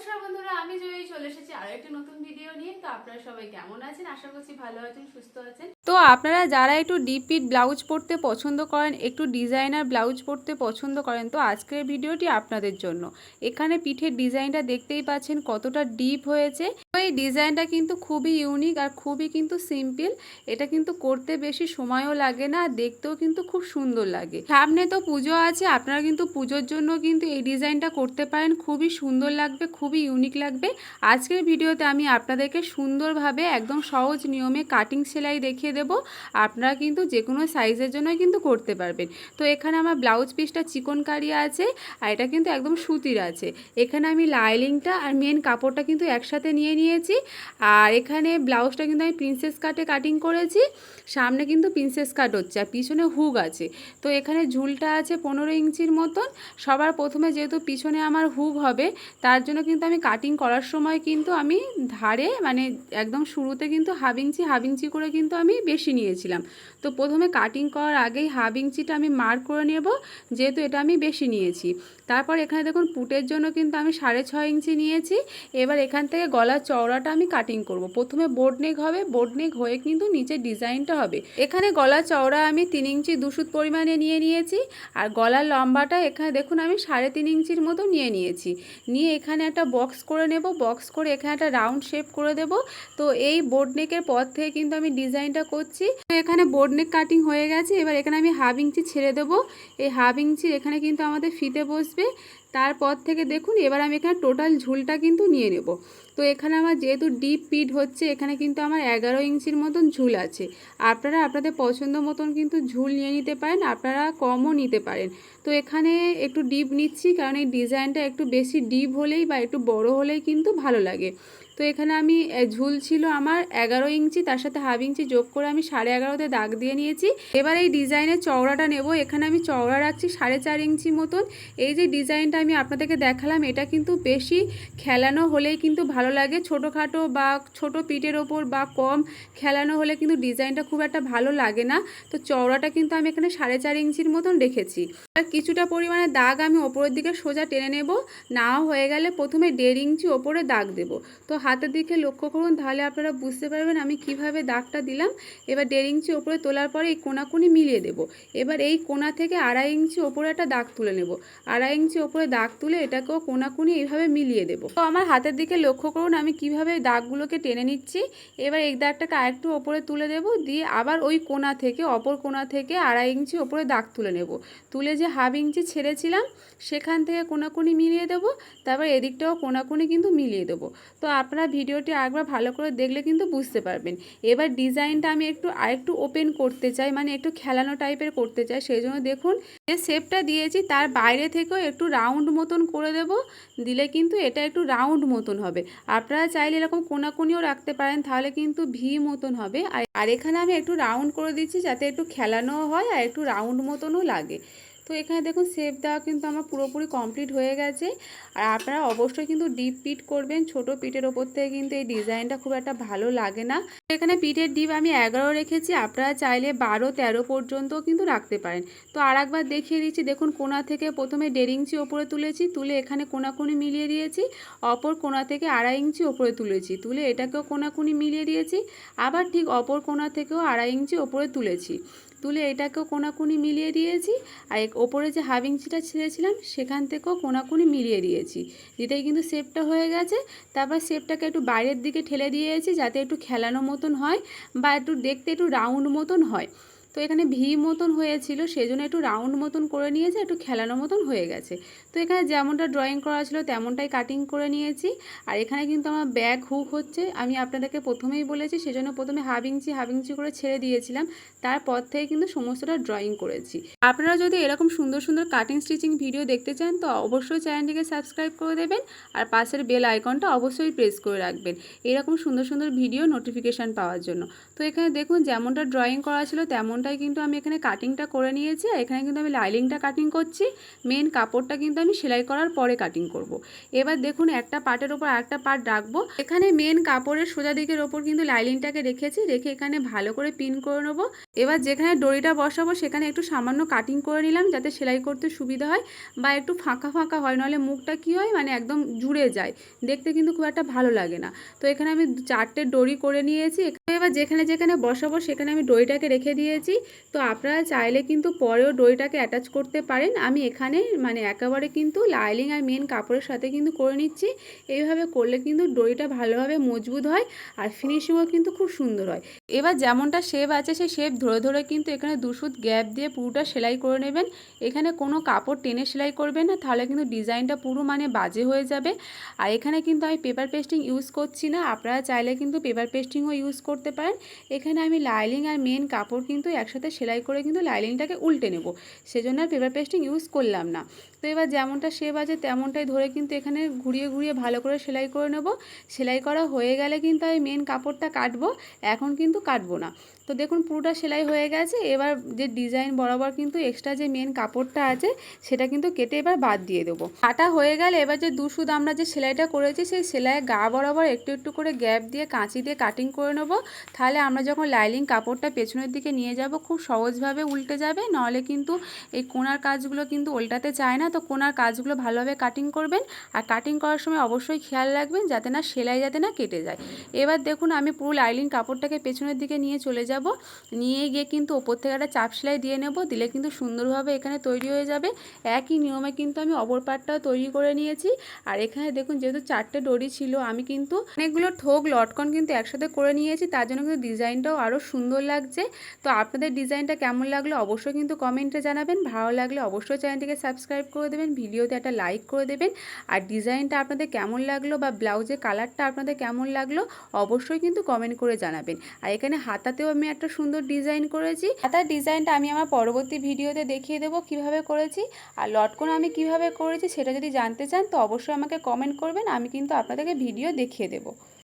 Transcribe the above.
নমস্কার বন্ধুরা, আমি জয়ী, চলে এসেছি আরও একটি নতুন ভিডিও নিয়ে। তো আপনারা সবাই কেমন আছেন? আশা করছি ভালো আছেন, সুস্থ আছেন। তো আপনারা যারা একটু ডিপ পিট ব্লাউজ পরতে পছন্দ করেন, একটু ডিজাইনার ব্লাউজ পরতে পছন্দ করেন, তো আজকের ভিডিওটি আপনাদের জন্য। এখানে পিঠের ডিজাইনটা দেখতেই পাচ্ছেন কতটা ডিপ হয়েছে। তো এই ডিজাইনটা কিন্তু খুবই ইউনিক আর খুবই কিন্তু সিম্পল এটা কিন্তু করতে বেশি সময়ও লাগে না, আর দেখতেও কিন্তু খুব সুন্দর লাগে। সামনে তো পুজো আছে, আপনারা কিন্তু পুজোর জন্য কিন্তু এই ডিজাইনটা করতে পারেন। খুবই সুন্দর লাগবে, খুবই ইউনিক লাগবে। আজকের ভিডিওতে আমি আপনাদেরকে সুন্দরভাবে একদম সহজ নিয়মে কাটিং সেলাই দেখিয়ে দেব, আপনারা কিন্তু যে কোনো সাইজের জন্যই কিন্তু করতে পারবেন। তো এখানে আমার ব্লাউজ পিসটা চিকন কারি আছে আর এটা কিন্তু একদম সুতির আছে। এখানে আমি লাইলিংটা আর মেন কাপড়টা কিন্তু একসাথে নিয়ে নিয়েছি। আর এখানে ব্লাউজটা কিন্তু আমি প্রিন্সেস কাটে কাটিং করেছি। সামনে কিন্তু প্রিন্সেস কাট হচ্ছে আর পিছনে হুক আছে। তো এখানে ঝুলটা আছে পনেরো ইঞ্চির মতন। সবার প্রথমে যেহেতু পিছনে আমার হুক হবে, তার জন্য কিন্তু আমি কাটিং করার সময় কিন্তু আমি ধারে মানে একদম শুরুতে কিন্তু হাফ ইঞ্চি হাফ ইঞ্চি করে কিন্তু আমি বেশি নিয়েছিলাম। তো প্রথমে কাটিং করার আগেই হাফ ইঞ্চিটা আমি মার্ক করে নেব, যেহেতু এটা আমি বেশি নিয়েছি। তারপর এখানে দেখুন পুটের জন্য কিন্তু আমি সাড়ে ছয় ইঞ্চি নিয়েছি। এবার এখান থেকে গলার চওড়াটা আমি কাটিং করব। প্রথমে বোর্ড নেক হবে বোর্ড নেক হয়ে কিন্তু নিচে ডিজাইনটা হবে। এখানে গলার চওড়া আমি তিন ইঞ্চি দুশুত পরিমাণে নিয়ে নিয়েছি, আর গলার লম্বাটা এখানে দেখুন আমি সাড়ে তিন ইঞ্চির মতো নিয়ে নিয়েছি। নিয়ে এখানে একটা বক্স করে নেব বক্স করে এখানে একটা রাউন্ড শেপ করে দেব। তো এই বোর্ড নেকের পর থেকে কিন্তু আমি ডিজাইনটা করছি। তো এখানে বোর্ড নেক কাটিং হয়ে গেছে। এবার এখানে আমি হাফ ইঞ্চি ছেড়ে দেবো। এই হাফ ইঞ্চির এখানে কিন্তু আমাদের ফিতে বসবে। তারপর থেকে দেখুন, এবার আমি এখানে টোটাল ঝুলটা কিন্তু নিয়ে নেব। তো এখানে আমার যেহেতু ডিপ পিট হচ্ছে, এখানে কিন্তু আমার এগারো ইঞ্চির মতন ঝুল আছে। আপনারা আপনাদের পছন্দ মতন কিন্তু ঝুল নিয়ে নিতে পারেন, আপনারা কমও নিতে পারেন। তো এখানে একটু ডিপ নিচ্ছি, কারণ এই ডিজাইনটা একটু বেশি ডিপ হলেই বা একটু বড় হলেই কিন্তু ভালো লাগে। তো এখানে আমি ঝুল ছিল আমার এগারো ইঞ্চি, তার সাথে হাফ ইঞ্চি যোগ করে আমি সাড়ে এগারোতে দাগ দিয়ে নিয়েছি। এবার এই ডিজাইনের চওড়াটা নেব, এখানে আমি চওড়া রাখছি সাড়ে চার ইঞ্চি মতন। এই যে ডিজাইনটা আমি আপনাদেরকে দেখালাম, এটা কিন্তু বেশি খেলানো হলেই কিন্তু ভালো লাগে। ছোটোখাটো বা ছোট পিঠের ওপর বা কম খেলানো হলে কিন্তু ডিজাইনটা খুব একটা ভালো লাগে না। তো চওড়াটা কিন্তু আমি এখানে সাড়ে চার ইঞ্চির মতন রেখেছি। আর কিছুটা পরিমাণে দাগ আমি ওপরের দিকে সোজা টেনে নেব। নাও হয়ে গেলে প্রথমে দেড় ইঞ্চি ওপরে দাগ দেব। তো হাতের দিকে লক্ষ্য করুন, তাহলে আপনারা বুঝতে পারবেন আমি কীভাবে দাগটা দিলাম। এবার দেড় ইঞ্চি ওপরে তোলার পরে এই কোনাকুনি মিলিয়ে দেব। এবার এই কোনা থেকে আড়াই ইঞ্চি ওপরে একটা দাগ তুলে নেব। আড়াই ইঞ্চি ওপরে দাগ তুলে এটাকেও কোনাকুনি এইভাবে মিলিয়ে দেব। তো আমার হাতের দিকে লক্ষ্য করুন, আমি কীভাবে দাগগুলোকে টেনে নিচ্ছি। এবার এই দাগটাকে আরেকটু ওপরে তুলে দেব, দিয়ে আবার ওই কোনা থেকে, অপর কোনা থেকে আড়াই ইঞ্চি ওপরে দাগ তুলে নেব। তুলে যে হাফ ইঞ্চি ছেড়েছিলাম, সেখান থেকে কোনাকুনি মিলিয়ে দেব, তারপর এদিকটাও কোনাকুনি কিন্তু মিলিয়ে দেবো। তো আপনারা ভিডিওটি একবার ভালো করে দেখলে কিন্তু বুঝতে পারবেন। এবার ডিজাইনটা আমি একটু, আরেকটু ওপেন করতে চাই মানে একটু খেলানো টাইপের করতে চাই, সেই জন্য দেখুন, যে শেপটা দিয়েছি, তার বাইরে থেকেও একটু রাউন্ড মতন করে দেব, দিলে কিন্তু এটা একটু রাউন্ড মতন হবে। আপনারা চাইলে এরকম কোনাকুনিও রাখতে পারেন, তাহলে কিন্তু ভি মতন হবে। আর এখানে আমি একটু রাউন্ড করে দিচ্ছি যাতে একটু খেলানোও হয় আর একটু রাউন্ড মতনও লাগে। তো এখানে দেখুন শেপ দেওয়া কিন্তু আমার পুরোপুরি কমপ্লিট হয়ে গেছে। আর আপনারা অবশ্যই কিন্তু ডিপ পিট করবেন। ছোট পিঠের ওপর থেকে কিন্তু এই ডিজাইনটা খুব একটা ভালো লাগে না। এখানে পিঠের ডিপ আমি এগারো রেখেছি। আপনারা চাইলে বারো, তেরো পর্যন্ত কিন্তু রাখতে পারেন। তো আর একবার দেখিয়ে দিচ্ছি। দেখুন কোনা থেকে প্রথমে দেড় ইঞ্চি ওপরে তুলেছি। তুলে এখানে কোনাকুনি মিলিয়ে দিয়েছি। অপর কোনা থেকে আড়াই ইঞ্চি ওপরে তুলেছি। তুলে এটাকেও কোনাকুনি মিলিয়ে দিয়েছি। আবার ঠিক অপর কোনা থেকেও আড়াই ইঞ্চি ওপরে তুলেছি। তুলে এটাকেও কোনাকুনি মিলিয়ে দিয়েছি আর এক- ওপরে যে হাফ ইঞ্চিটা ছেড়েছিলাম, সেখান থেকেও কোনাকুনি মিলিয়ে দিয়েছি। দিতেই কিন্তু শেপটা হয়ে গেছে। তারপর শেপটাকে একটু বাইরের দিকে ঠেলে দিয়েছি যাতে একটু খেলানো মতন হয় বা একটু দেখতে একটু রাউন্ড মতন হয়। তো এখানে ভি মতন হয়েছিল সেই জন্য একটু রাউন্ড মতন করে নিয়েছে, একটু খেলানো মতন হয়ে গেছে। তো এখানে যেমনটা ড্রয়িং করা ছিল, তেমনটাই কাটিং করে নিয়েছি। আর এখানে কিন্তু আমার ব্যাগ হুক হচ্ছে, আমি আপনাদেরকে প্রথমেই বলেছি, সেজন্য প্রথমে হাফ ইঞ্চি হাফ ইঞ্চি করে ছেড়ে দিয়েছিলাম। তারপর থেকে কিন্তু সমস্তটা ড্রয়িং করেছি। আপনারা যদি এরকম সুন্দর সুন্দর কাটিং স্টিচিং ভিডিও দেখতে চান, তো অবশ্যই চ্যানেলটিকে সাবস্ক্রাইব করে দেবেন, আর পাশের বেল আইকনটা অবশ্যই প্রেস করে রাখবেন, এরকম সুন্দর সুন্দর ভিডিও নোটিফিকেশান পাওয়ার জন্য। তো এখানে দেখুন, যেমনটা ড্রয়িং করা ছিল, তেমন তেমনটাই কিন্তু আমি এখানে কাটিংটা করে নিয়েছি এখানে কিন্তু আমি লাইলিংটা কাটিং করছি। মেন কাপড়টা কিন্তু আমি সেলাই করার পরে কাটিং করব। এবার দেখুন একটা পার্টের ওপর আরেকটা পার্ট রাখব। এখানে মেন কাপড়ের সোজা দিকের ওপর কিন্তু লাইলিংটাকে রেখেছি, রেখে এখানে ভালো করে পিন করে নেব। এবার যেখানে দড়িটা বসাবো সেখানে একটু সামান্য কাটিং করে নিলাম যাতে সেলাই করতে সুবিধা হয় বা একটু ফাঁকা ফাঁকা হয় নাহলে মুখটা কি হয় মানে একদম জুড়ে যায়। দেখতে কিন্তু খুব একটা ভালো লাগে না। তো এখানে আমি চারটে দড়ি করে নিয়েছি। এবার যেখানে যেখানে বসাবো সেখানে আমি দড়িটাকে রেখে দিয়েছি। তো আপনারা চাইলে কিন্তু পরেও ডইটাকে অ্যাটাচ করতে পারেন। আমি এখানে মানে একেবারে কিন্তু লাইলিং আর মেন কাপড়ের সাথে কিন্তু করে নিচ্ছি। এইভাবে করলে কিন্তু ডইটা ভালোভাবে মজবুত হয় আর ফিনিশিংও কিন্তু খুব সুন্দর হয়। এবার যেমনটা শেপ আছে, সেই শেপ ধরে ধরে কিন্তু এখানে দুশুদ গ্যাপ দিয়ে পুরোটা সেলাই করে নেবেন। এখানে কোনো কাপড় টেনে সেলাই করবেন না, তাহলে কিন্তু ডিজাইনটা পুরো মানে বাজে হয়ে যাবে। আর এখানে কিন্তু আমি পেপার পেস্টিং ইউজ করছি না। আপনারা চাইলে কিন্তু পেপার পেস্টিংও ইউজ করতে পারেন। এখানে আমি লাইলিং আর মেন কাপড় কিন্তু একসাথে সেলাই করে কিন্তু লাইলিংটাকে উল্টে নেব। সেজন্য আর পেপার পেস্টিং ইউজ করলাম না। তো এবার যেমনটা শেপ আছে তেমনটাই ধরে কিন্তু এখানে ঘুরিয়ে ঘুরিয়ে ভালো করে সেলাই করে নেব। সেলাই করা হয়ে গেলে কিন্তু আমি মেন কাপড়টা কাটবো। এখন কিন্তু কাটবো না। তো দেখুন পুরোটা সেলাই হয়ে গেছে। এবার যে ডিজাইন বরাবর কিন্তু এক্সট্রা যে মেন কাপড়টা আছে, সেটা কিন্তু কেটে এবার বাদ দিয়ে দেবো। কাটা হয়ে গেলে এবার যে দুশুদ আমরা যে সেলাইটা করেছি, সেই সেলাইয়ের গা বরাবর একটু একটু করে গ্যাপ দিয়ে কাঁচি দিয়ে কাটিং করে নেব। তাহলে আমরা যখন লাইলিং কাপড়টা পেছনের দিকে নিয়ে যাব খুব সহজভাবে উল্টে যাবে। নাহলে কিন্তু এই কোনার কাজগুলো কিন্তু উল্টাতে চায় না। তো কোনার কাজগুলো ভালোভাবে কাটিং করবেন। আর কাটিং করার সময় অবশ্যই খেয়াল রাখবেন যাতে না সেলাই যাতে না কেটে যায়। এবার দেখুন, আমি পুরো লাইলিং কাপড়টাকে পেছনের দিকে নিয়ে চলে যাব। নিয়ে গিয়ে কিন্তু ওপর থেকে একটা চাপ সেলাই দিয়ে নেব। দিলে কিন্তু সুন্দরভাবে এখানে তৈরি হয়ে যাবে। একই নিয়মে কিন্তু আমি অপর পাটটাও তৈরি করে নিয়েছি। আর এখানে দেখুন, যেহেতু চারটে ডরি ছিল, আমি কিন্তু অনেকগুলো ঠোক, লটকন কিন্তু একসাথে করে নিয়েছি। তার জন্য কিন্তু ডিজাইনটাও আরও সুন্দর লাগছে। তো আপনাদের ডিজাইনটা কেমন লাগল অবশ্যই কিন্তু কমেন্টে জানাবেন। ভালো লাগলে অবশ্যই চ্যানেলটিকে সাবস্ক্রাইব করে দেবেন, ভিডিওতে একটা লাইক করে দেবেন। আর ডিজাইনটা আপনাদের কেমন লাগল বা ব্লাউজের কালারটা আপনাদের কেমন লাগল অবশ্যই কিন্তু কমেন্ট করে জানাবেন। আর এখানে হাতাতেও আমি একটা সুন্দর ডিজাইন করেছি। হাতার ডিজাইনটা আমি আমার পরবর্তী ভিডিওতে দেখিয়ে দেবো কীভাবে করেছি আর লটকন আমি কীভাবে করেছি সেটা যদি জানতে চান তো অবশ্যই আমাকে কমেন্ট করবেন, আমি কিন্তু আপনাদেরকে ভিডিও দেখিয়ে দেবো।